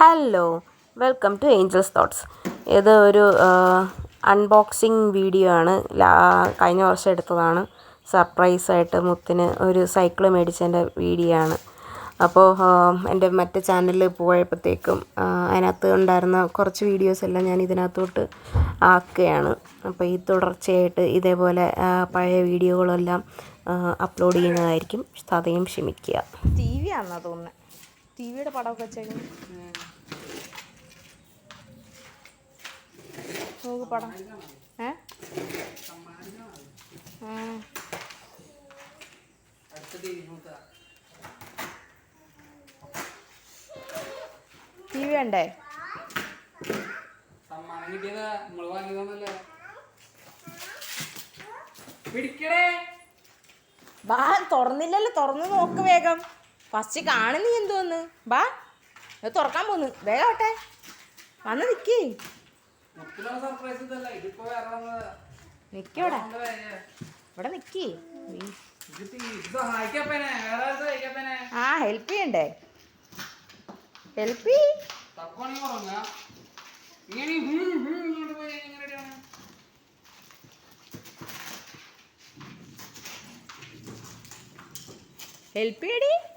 Hello welcome to angel's thoughts ഇത് ഒരു unboxing video ആണ്. കഴിഞ്ഞ വർഷം എടുത്തതാണ്. സർപ്രൈസായിട്ട് മുത്തിന് ഒരു സൈക്കിൾ മേടിച്ചതിന്റെ വീഡിയോ ആണ്. അപ്പോൾ എന്റെ മറ്റേ ചാനലിൽ പോയപ്പോഴത്തേക്കും അതിനകത്ത് ഉണ്ടായിരുന്ന കുറച്ച് വീഡിയോസ് എല്ലാം ഞാൻ ഇതിനകത്തോട്ട് ആക്കുകയാണ്. അപ്പോൾ ഈ തുടർച്ചയായിട്ട് ഇതേപോലെ പഴയ വീഡിയോകളെല്ലാം അപ്ലോഡ് ചെയ്യുന്നതായിരിക്കും. സതയും ക്ഷമിക്കുക. ടി വി ആണെന്നാ തോന്നുന്നത് ടി വിയുടെ പടമൊക്കെ വെച്ചേക്കുന്നു. പടം ഏ. ടി വി സമ്മാനം കിട്ടിയത് പിടിക്കടേ. ബാ തുറന്നില്ലല്ലോ. തുറന്ന് നോക്ക് വേഗം. ഫസ്റ്റ് കാണുന്നീ എന്തോന്ന് ബാ തുറക്കാൻ പോന്ന്. വേഗം ആവട്ടെ. വന്ന് നിക്കേ. നിക്കവിടെ ഇവിടെ. നിക്കേ. ആ ഹെൽപ്പ് ചെയ്യണ്ടേ? ഹെൽപ്പ് ഹെൽപ്പ് തപ്പാണെങ്കിൽ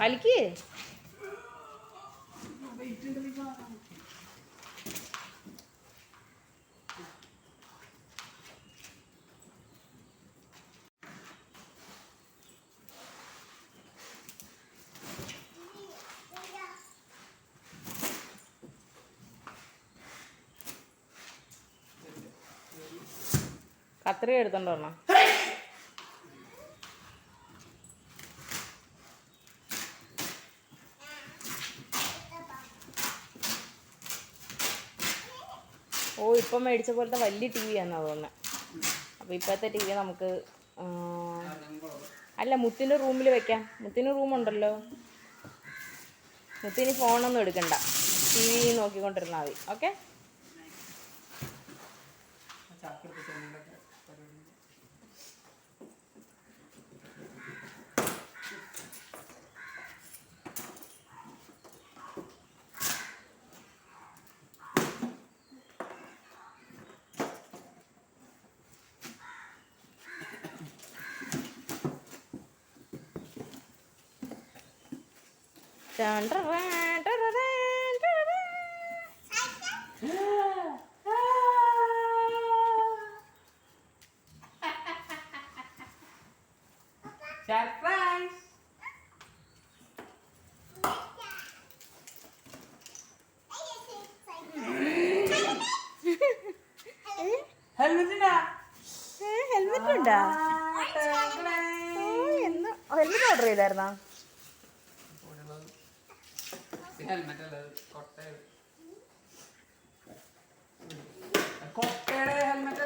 വലിക്ക്. കത്രിക എടുത്തോണ്ട് വരണം. ഓ ഇപ്പം മേടിച്ച പോലത്തെ വലിയ ടി വി ആണെന്നാണ് തോന്നുന്നത് അപ്പോൾ ഇപ്പോഴത്തെ ടി വി നമുക്ക് അല്ല മുത്തിന്റെ റൂമിൽ വെക്കാം. മുത്തിന് റൂമുണ്ടല്ലോ. മുത്തിന് ഫോണൊന്നും എടുക്കണ്ട. ടി വി നോക്കിക്കൊണ്ടിരുന്നാൽ മതി. ഓക്കെ? സർപ്രൈസ് ഹെൽമെറ്റ് ഉണ്ടോ? ഹെൽമെറ്റ് ഓർഡർ ചെയ്തായിരുന്നോ? ഹെൽമെറ്റ് കൊട്ടയുടെ ഹെൽമെറ്റ്